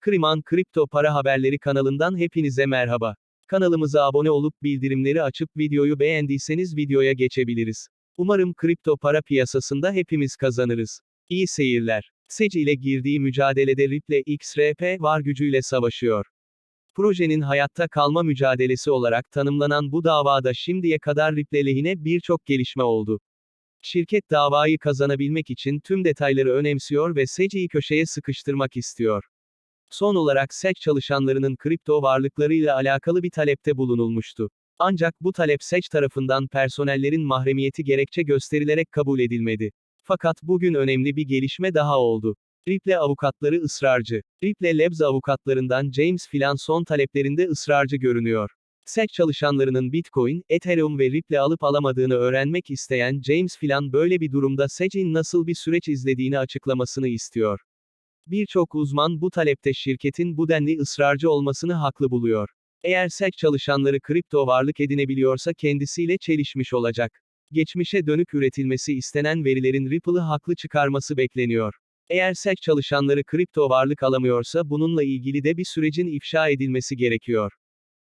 Kriman Kripto Para Haberleri kanalından hepinize merhaba. Kanalımıza abone olup bildirimleri açıp videoyu beğendiyseniz videoya geçebiliriz. Umarım kripto para piyasasında hepimiz kazanırız. İyi seyirler. SEC ile girdiği mücadelede Ripple XRP var gücüyle savaşıyor. Projenin hayatta kalma mücadelesi olarak tanımlanan bu davada şimdiye kadar Ripple lehine birçok gelişme oldu. Şirket davayı kazanabilmek için tüm detayları önemsiyor ve SEC'i köşeye sıkıştırmak istiyor. Son olarak SEC çalışanlarının kripto varlıklarıyla alakalı bir talepte bulunulmuştu. Ancak bu talep SEC tarafından personellerin mahremiyeti gerekçe gösterilerek kabul edilmedi. Fakat bugün önemli bir gelişme daha oldu. Ripple avukatları ısrarcı. Ripple Labs avukatlarından James Filan son taleplerinde ısrarcı görünüyor. SEC çalışanlarının Bitcoin, Ethereum ve Ripple alıp alamadığını öğrenmek isteyen James Filan böyle bir durumda SEC'in nasıl bir süreç izlediğini açıklamasını istiyor. Birçok uzman bu talepte şirketin bu denli ısrarcı olmasını haklı buluyor. Eğer SEC çalışanları kripto varlık edinebiliyorsa kendisiyle çelişmiş olacak. Geçmişe dönük üretilmesi istenen verilerin Ripple'ı haklı çıkarması bekleniyor. Eğer SEC çalışanları kripto varlık alamıyorsa bununla ilgili de bir sürecin ifşa edilmesi gerekiyor.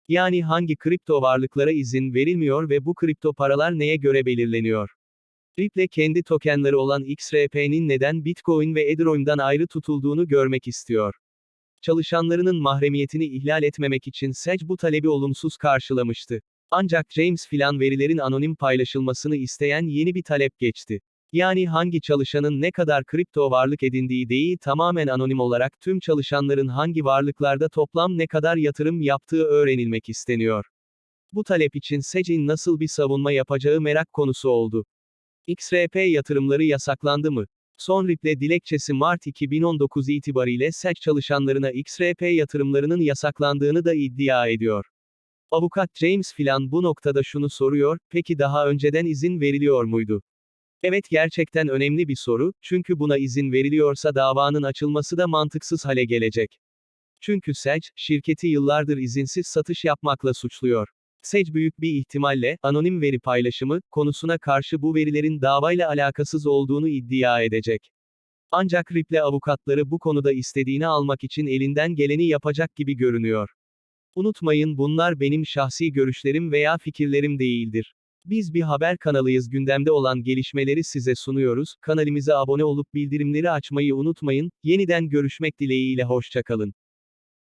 Yani hangi kripto varlıklara izin verilmiyor ve bu kripto paralar neye göre belirleniyor? Ripple kendi tokenları olan XRP'nin neden Bitcoin ve Ethereum'dan ayrı tutulduğunu görmek istiyor. Çalışanlarının mahremiyetini ihlal etmemek için SEC bu talebi olumsuz karşılamıştı. Ancak James filan verilerin anonim paylaşılmasını isteyen yeni bir talep geçti. Yani hangi çalışanın ne kadar kripto varlık edindiği değil tamamen anonim olarak tüm çalışanların hangi varlıklarda toplam ne kadar yatırım yaptığı öğrenilmek isteniyor. Bu talep için SEC'in nasıl bir savunma yapacağı merak konusu oldu. XRP yatırımları yasaklandı mı? Son Ripple dilekçesi Mart 2019 itibariyle SEC çalışanlarına XRP yatırımlarının yasaklandığını da iddia ediyor. Avukat James Filan bu noktada şunu soruyor, peki daha önceden izin veriliyor muydu? Evet gerçekten önemli bir soru, çünkü buna izin veriliyorsa davanın açılması da mantıksız hale gelecek. Çünkü SEC, şirketi yıllardır izinsiz satış yapmakla suçluyor. SEC büyük bir ihtimalle, anonim veri paylaşımı, konusuna karşı bu verilerin davayla alakasız olduğunu iddia edecek. Ancak Ripple avukatları bu konuda istediğini almak için elinden geleni yapacak gibi görünüyor. Unutmayın bunlar benim şahsi görüşlerim veya fikirlerim değildir. Biz bir haber kanalıyız. Gündemde olan gelişmeleri size sunuyoruz, kanalimize abone olup bildirimleri açmayı unutmayın, yeniden görüşmek dileğiyle. Hoşçakalın.